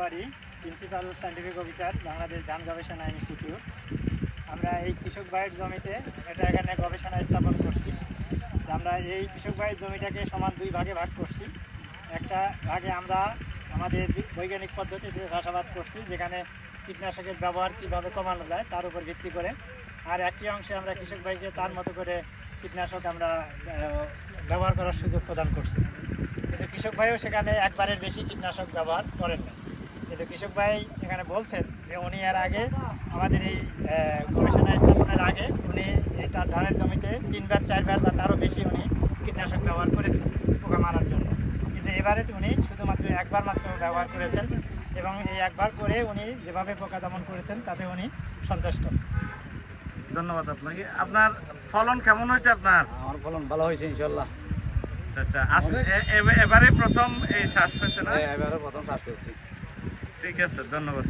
বাড়ি principal scientific officer Bangladesh ধান গবেষণা ইনস্টিটিউট আমরা এই কৃষক ভাইয়ের জমিতে এটা এখানে গবেষণা স্থাপন করছি। আমরা এই কৃষক ভাইয়ের জমিটাকে সমান দুই ভাগে ভাগ করছি। একটা ভাগে আমরা আমাদের বৈজ্ঞানিক পদ্ধতিতে চাষাবাদ করছি, যেখানে কীটনাশকের ব্যবহার কীভাবে কমানো যায় তার উপর ভিত্তি করে। আর একটি অংশে আমরা কৃষক ভাইকে তার মতো করে কীটনাশক আমরা ব্যবহার করার সুযোগ প্রদান করছি। কিন্তু কৃষক ভাইও সেখানে একবারের বেশি কীটনাশক ব্যবহার করেন না। কিন্তু কৃষক ভাই এখানে বলছেন যে উনি এর আগে আমাদের এই গবেষণা স্থাপনের আগে উনি এই তার ধানের জমিতে তিনবার চারবার বা তারও বেশি উনি কীটনাশক ব্যবহার করেছেন পোকা মারার জন্য। কিন্তু এবারে উনি শুধুমাত্র একবার মাত্র ব্যবহার করেছেন এবং এই একবার করে উনি যেভাবে পোকা দমন করেছেন তাতে উনি সন্তুষ্ট। ধন্যবাদ আপনাকে। আপনার ফলন কেমন হয়েছে আপনার? আমার ফলন ভালো হয়েছে ইনশাল্লাহ। আচ্ছা আচ্ছা। এ- এ- এবারে প্রথম এই শ্বাস হয়েছে না? এবারে প্রথম শ্বাস করছি ঠিক আছে ধন্যবাদ।